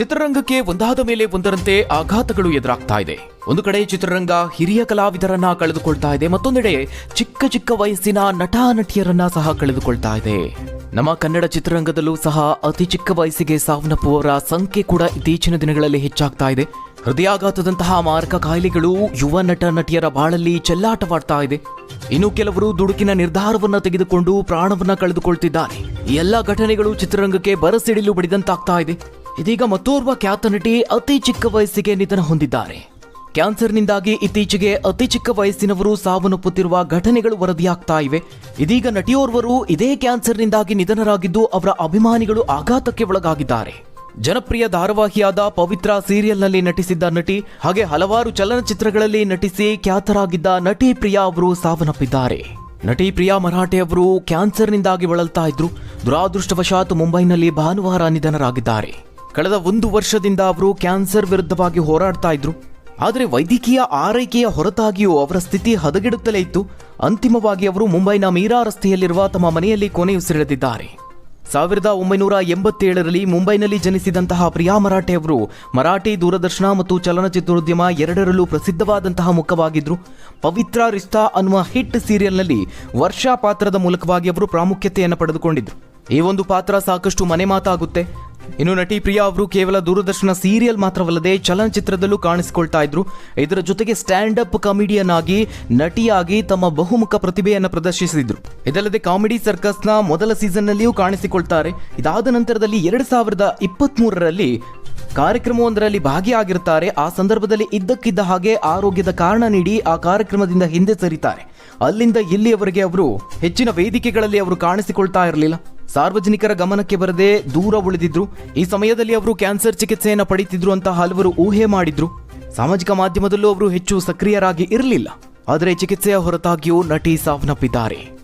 ಚಿತ್ರರಂಗಕ್ಕೆ ಒಂದಾದ ಮೇಲೆ ಒಂದರಂತೆ ಆಘಾತಗಳು ಎದುರಾಗ್ತಾ ಇದೆ. ಒಂದು ಕಡೆ ಚಿತ್ರರಂಗ ಹಿರಿಯ ಕಲಾವಿದರನ್ನ ಕಳೆದುಕೊಳ್ತಾ ಇದೆ, ಮತ್ತೊಂದೆಡೆ ಚಿಕ್ಕ ಚಿಕ್ಕ ವಯಸ್ಸಿನ ನಟ ನಟಿಯರನ್ನ ಸಹ ಕಳೆದುಕೊಳ್ತಾ ಇದೆ. ನಮ್ಮ ಕನ್ನಡ ಚಿತ್ರರಂಗದಲ್ಲೂ ಸಹ ಅತಿ ಚಿಕ್ಕ ವಯಸ್ಸಿಗೆ ಸಾವನ್ನಪ್ಪುವವರ ಸಂಖ್ಯೆ ಕೂಡ ಇತ್ತೀಚಿನ ದಿನಗಳಲ್ಲಿ ಹೆಚ್ಚಾಗ್ತಾ ಇದೆ. ಹೃದಯಾಘಾತದಂತಹ ಮಾರಕ ಕಾಯಿಲೆಗಳು ಯುವ ನಟ ನಟಿಯರ ಬಾಳಲ್ಲಿ ಚೆಲ್ಲಾಟವಾಡ್ತಾ ಇದೆ. ಇನ್ನು ಕೆಲವರು ದುಡುಕಿನ ನಿರ್ಧಾರವನ್ನ ತೆಗೆದುಕೊಂಡು ಪ್ರಾಣವನ್ನ ಕಳೆದುಕೊಳ್ತಿದ್ದಾರೆ. ಎಲ್ಲ ಘಟನೆಗಳು ಚಿತ್ರರಂಗಕ್ಕೆ ಬರಸಿಡಿಲು ಬಡಿದಂತಾಗ್ತಾ ಇದೆ. ಇದೀಗ ಮತ್ತೋರ್ವ ಖ್ಯಾತ ನಟಿ ಅತಿ ಚಿಕ್ಕ ವಯಸ್ಸಿಗೆ ನಿಧನ ಹೊಂದಿದ್ದಾರೆ. ಕ್ಯಾನ್ಸರ್ನಿಂದಾಗಿ ಇತ್ತೀಚೆಗೆ ಅತಿ ಚಿಕ್ಕ ವಯಸ್ಸಿನವರು ಸಾವನ್ನಪ್ಪುತ್ತಿರುವ ಘಟನೆಗಳು ವರದಿಯಾಗ್ತಾ ಇವೆ. ಇದೀಗ ನಟಿಯೋರ್ವರು ಇದೇ ಕ್ಯಾನ್ಸರ್ನಿಂದಾಗಿ ನಿಧನರಾಗಿದ್ದು ಅವರ ಅಭಿಮಾನಿಗಳು ಆಘಾತಕ್ಕೆ ಒಳಗಾಗಿದ್ದಾರೆ. ಜನಪ್ರಿಯ ಧಾರಾವಾಹಿಯಾದ ಪವಿತ್ರ ಸೀರಿಯಲ್ನಲ್ಲಿ ನಟಿಸಿದ್ದ ನಟಿ ಹಾಗೆ ಹಲವಾರು ಚಲನಚಿತ್ರಗಳಲ್ಲಿ ನಟಿಸಿ ಖ್ಯಾತರಾಗಿದ್ದ ನಟಿ ಪ್ರಿಯಾ ಅವರು ಸಾವನ್ನಪ್ಪಿದ್ದಾರೆ. ನಟಿ ಪ್ರಿಯಾ ಮರಾಠೆ ಅವರು ಕ್ಯಾನ್ಸರ್ನಿಂದಾಗಿ ಬಳಲ್ತಾ ಇದ್ರು. ದುರಾದೃಷ್ಟವಶಾತ್ ಮುಂಬೈನಲ್ಲಿ ಭಾನುವಾರ ನಿಧನರಾಗಿದ್ದಾರೆ. ಕಳೆದ ಒಂದು ವರ್ಷದಿಂದ ಅವರು ಕ್ಯಾನ್ಸರ್ ವಿರುದ್ಧವಾಗಿ ಹೋರಾಡ್ತಾ ಇದ್ರು. ಆದರೆ ವೈದ್ಯಕೀಯ ಆರೈಕೆಯ ಹೊರತಾಗಿಯೂ ಅವರ ಸ್ಥಿತಿ ಹದಗೆಡುತ್ತಲೇ ಇತ್ತು. ಅಂತಿಮವಾಗಿ ಅವರು ಮುಂಬೈನ ಮೀರಾ ರಸ್ತೆಯಲ್ಲಿರುವ ತಮ್ಮ ಮನೆಯಲ್ಲಿ ಕೊನೆಯುಸಿರೆಳೆದಿದ್ದಾರೆ ಸಾವಿರದ ಒಂಬೈನೂರ ಎಂಬತ್ತೇಳರಲ್ಲಿ ಮುಂಬೈನಲ್ಲಿ ಜನಿಸಿದಂತಹ ಪ್ರಿಯಾ ಮರಾಠೆ ಅವರು ಮರಾಠಿ ದೂರದರ್ಶನ ಮತ್ತು ಚಲನಚಿತ್ರೋದ್ಯಮ ಎರಡರಲ್ಲೂ ಪ್ರಸಿದ್ಧವಾದಂತಹ ಮುಖವಾಗಿದ್ದರು ಪವಿತ್ರ ರಿಶ್ತಾ ಅನ್ನುವ ಹಿಟ್ ಸೀರಿಯಲ್ನಲ್ಲಿ ವರ್ಷಾ ಪಾತ್ರದ ಮೂಲಕವಾಗಿ ಅವರು ಪ್ರಾಮುಖ್ಯತೆಯನ್ನು ಪಡೆದುಕೊಂಡಿದ್ದರು ಈ ಒಂದು ಪಾತ್ರ ಸಾಕಷ್ಟು ಮನೆ ಮಾತಾಗುತ್ತೆ ಇನ್ನು ನಟಿ ಪ್ರಿಯಾ ಅವರು ಕೇವಲ ದೂರದರ್ಶನ ಸೀರಿಯಲ್ ಮಾತ್ರವಲ್ಲದೆ ಚಲನಚಿತ್ರದಲ್ಲೂ ಕಾಣಿಸಿಕೊಳ್ತಾ ಇದ್ರು. ಇದರ ಜೊತೆಗೆ ಸ್ಟ್ಯಾಂಡ್ ಅಪ್ ಕಾಮಿಡಿಯನ್ ಆಗಿ ನಟಿಯಾಗಿ ತಮ್ಮ ಬಹುಮುಖ ಪ್ರತಿಭೆಯನ್ನು ಪ್ರದರ್ಶಿಸಿದ್ರು. ಇದಲ್ಲದೆ ಕಾಮಿಡಿ ಸರ್ಕಸ್ನ ಮೊದಲ ಸೀಸನ್ ನಲ್ಲಿಯೂ ಕಾಣಿಸಿಕೊಳ್ತಾರೆ. ಇದಾದ ನಂತರದಲ್ಲಿ ಎರಡ್ ಸಾವಿರದ ಇಪ್ಪತ್ತ್ ಮೂರರಲ್ಲಿ ಕಾರ್ಯಕ್ರಮವೊಂದರಲ್ಲಿ ಭಾಗಿಯಾಗಿರುತ್ತಾರೆ. ಆ ಸಂದರ್ಭದಲ್ಲಿ ಇದ್ದಕ್ಕಿದ್ದ ಹಾಗೆ ಆರೋಗ್ಯದ ಕಾರಣ ನೀಡಿ ಆ ಕಾರ್ಯಕ್ರಮದಿಂದ ಹಿಂದೆ ಸರಿತಾರೆ. ಅಲ್ಲಿಂದ ಇಲ್ಲಿಯವರೆಗೆ ಅವರು ಹೆಚ್ಚಿನ ವೇದಿಕೆಗಳಲ್ಲಿ ಅವರು ಕಾಣಿಸಿಕೊಳ್ತಾ ಇರಲಿಲ್ಲ. ಸಾರ್ವಜನಿಕರ ಗಮನಕ್ಕೆ ಬರದೆ ದೂರ ಉಳಿದಿದ್ರು. ಈ ಸಮಯದಲ್ಲಿ ಅವರು ಕ್ಯಾನ್ಸರ್ ಚಿಕಿತ್ಸೆಯನ್ನು ಪಡೀತಿದ್ರು ಅಂತ ಹಲವರು ಊಹೆ ಮಾಡಿದ್ರು. ಸಾಮಾಜಿಕ ಮಾಧ್ಯಮದಲ್ಲೂ ಅವರು ಹೆಚ್ಚು ಸಕ್ರಿಯರಾಗಿ ಇರಲಿಲ್ಲ. ಆದರೆ ಚಿಕಿತ್ಸೆಯ ಹೊರತಾಗಿಯೂ ನಟಿ ಸಾವನ್ನಪ್ಪಿದ್ದಾರೆ